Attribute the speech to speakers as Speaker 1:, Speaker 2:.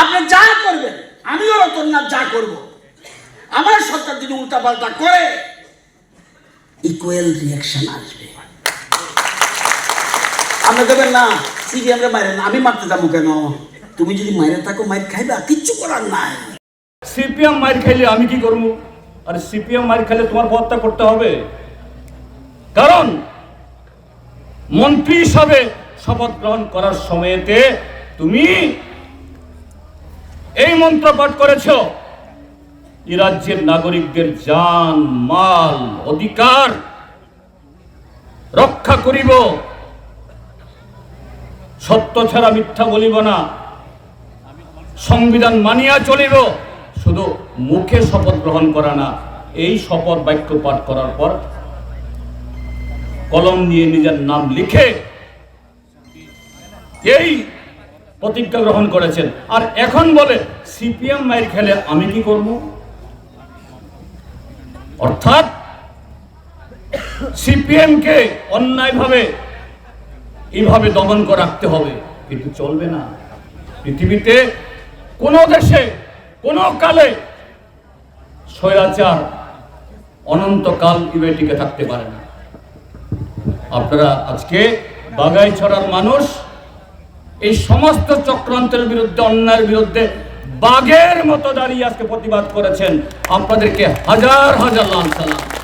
Speaker 1: আপনি যা করবেন, আমিও রতননাথ যা করব। আমার সরকার যদি উল্টাপাল্টা করে ইকুয়াল রিয়াকশন আসবে। আপনি দেবেন না সিবিএমরে মারেন, আমি মারতে যাব কেন? তুমি যদি মাইরে থাকো, মাইর খাইবা কিচ্ছু করার নাই।
Speaker 2: সিপিএম মার খাইলে আমি কি করব? আর সিপিএম মার খাইলে তোমার হত্যা করতে হবে। কারণ, মন্ত্রী হিসাবে শপথ গ্রহণ করার সময়তে তুমি মন্ত্র পাঠ করেছ? রাজ্যের নাগরিকদের জান, মাল, অধিকার রক্ষা করিব। সত্য ছাড়া মিথ্যা বলিব না। সংবিধান মানিয়া চলিব। শুধু মুখে শপথ গ্রহণ করা না, এই শপথ বাক্য পাঠ করার পর কলম নিয়ে নিজের নাম লিখে এই প্রতিজ্ঞা গ্রহণ করেছেন। আর এখন বলে সিপিএম মায়ের খেলে আমি কি করব? অর্থাৎ সিপিএম কে অন্যায়ভাবে এইভাবে দমন করে রাখতে হবে, কিন্তু চলবে না। পৃথিবীতে কোনো দেশে, কোনো কালে স্বৈরাচার অনন্তকাল ইবে টিকে থাকতে পারে না। আপনারা আজকে বাগাই ছড়ার মানুষ এই সমস্ত চক্রান্তের বিরুদ্ধে, অন্যায়ের বিরুদ্ধে বাঘের মতো দাঁড়িয়ে আজকে প্রতিবাদ করেছেন। আপনাদেরকে হাজার হাজার লাল সালাম।